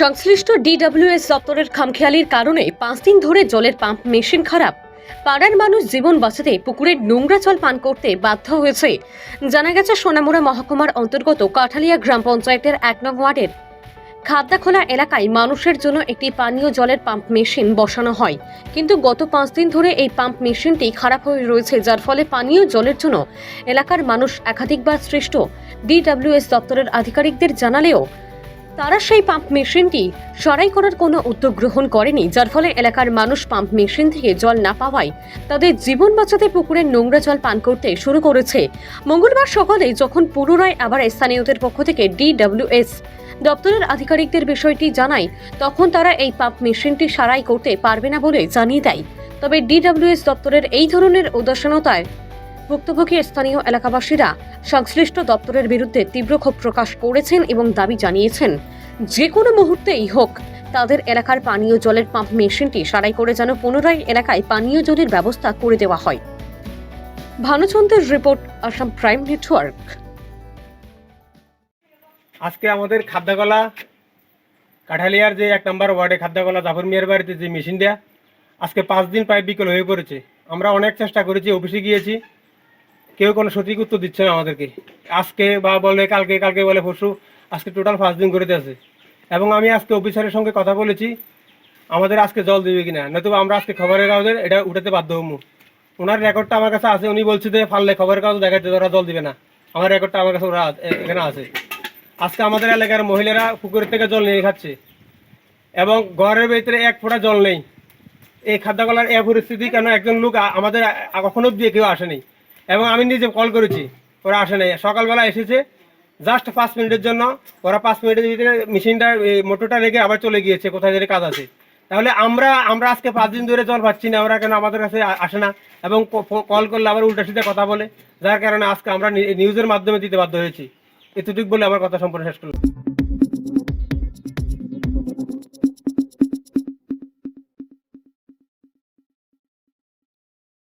সংশ্লিষ্ট ডিডব্লিউএস দপ্তরের খামখেয়ালির কারণে পাঁচ দিন ধরে জলের পাম্প মেশিন খারাপ। পাড়ার মানুষ জীবন বাঁচাতে পুকুরের নোংরা জল পান করতে বাধ্য হয়েছে। জানা গেছে, সোনামুড়া মহকুমার অন্তর্গত কাঠালিয়া গ্রাম পঞ্চায়েতের এক নং ওয়ার্ডের খাদ্যাখোলা এলাকায় মানুষের জন্য একটি পানীয় জলের পাম্প মেশিন বসানো হয়। কিন্তু গত পাঁচ দিন ধরে এই পাম্প মেশিনটি খারাপ হয়ে রয়েছে, যার ফলে পানীয় জলের জন্য এলাকার মানুষ একাধিকবার সৃষ্ট। ডিডব্লিউএস দপ্তরের আধিকারিকদের জানালেও তারা সেই পাম্প মেশিনটি সরাই করার কোনো উদ্যোগ গ্রহণ করেনি, যার ফলে এলাকার মানুষ পাম্প মেশিন থেকে জল না পাওয়ায় তাদের জীবন বাঁচাতে পুকুরের নোংরা জল পান করতে শুরু করেছে। মঙ্গলবার সকালে যখন পুনরায় আবার স্থানীয়দের পক্ষ থেকে ডিডব্লিউএস দপ্তরের আধিকারিকদের বিষয়টি জানায়, তখন তারা এই পাম্প মেশিনটি সারাই করতে পারবে না বলে জানিয়ে দেয়। তবে ডিডব্লিউএস দপ্তরের এই ধরনের উদাসীনতায় ভুক্তভোগী স্থানীয় এলাকাবাসীরা সংশ্লিষ্ট দপ্তরের বিরুদ্ধে তীব্র ক্ষোভ প্রকাশ করেছেন এবং দাবি জানিয়েছেন, যে কোনো মুহূর্তেই হোক, তাদের এলাকার পানীয় জলের পাম্প মেশিনটি সারাই করে যেন পুনরায় এলাকায় পানীয় জলের ব্যবস্থা করে দেওয়া হয়। ভানুচন্দ্রের রিপোর্ট, আসাম প্রাইম নেটওয়ার্ক। আজকে আমাদের খাদ্যকলা, কাঠালিয়ার যে এক নম্বর ওয়ার্ডে খাদ্যকলা জাফর মিয়ার বাড়িতে যে মেশিন দেয়া আজকে পাঁচ দিন প্রায় বিকল হয়ে পড়েছে। আমরা অনেক চেষ্টা করেছি, অফিসে গিয়েছি। কেউ কোনো সঠিক উত্তর দিচ্ছে না আমাদেরকে। আজকে বা বলে, কালকে কালকে বলে পরশু, আজকে টোটাল পাঁচ দিন করে দিয়েছে এবং আমি আজকে অফিসারের সঙ্গে কথা বলেছি, আমাদের আজকে জল দেবে কিনা নয়তো আমরা আজকে খবরের কাগজে এটা উঠাতে বাধ্য হব। ওনার রেকর্ডটা আমার কাছে আছে, উনি বলছে যে ফাললে খবরের কাগজ দেখাচ্ছে ওরা জল দিবে না। আমার রেকর্ডটা আমার কাছে ওরা এখানে আছে। আজকে আমাদের এলাকার মহিলারা পুকুরের থেকে জল নিয়ে খাচ্ছে। এবং ঘরের ভিতরে এক ফোঁটা জল নেই। এই খাদ্যকলার এ পরিস্থিতি কেন একজন লোক আমাদের কখনো দিয়ে কেউ আসেনি। এবং আমি নিজে কল করেছি। ওরা আসে নাই। সকালবেলা এসেছে। জাস্ট পাঁচ মিনিটের জন্য। ওরা পাঁচ মিনিটের ভিতরে মেশিনটা মোটরটা রেখে আবার চলে গিয়েছে। কোথায় যেতে কাজ আছে। তাহলে আমরা আমরা আজকে পাঁচ দিন ধরে জল পাচ্ছি না। ওরা কেন আমাদের কাছে আসে না? এবং কল করলে আবার উল্টা সিধা কথা বলে। যার কারণে আজকে আমরা নিউজের মাধ্যমে দিতে বাধ্য হয়েছি। এতটুকু বলে আমার কথা সম্পূর্ণ শেষ করলাম।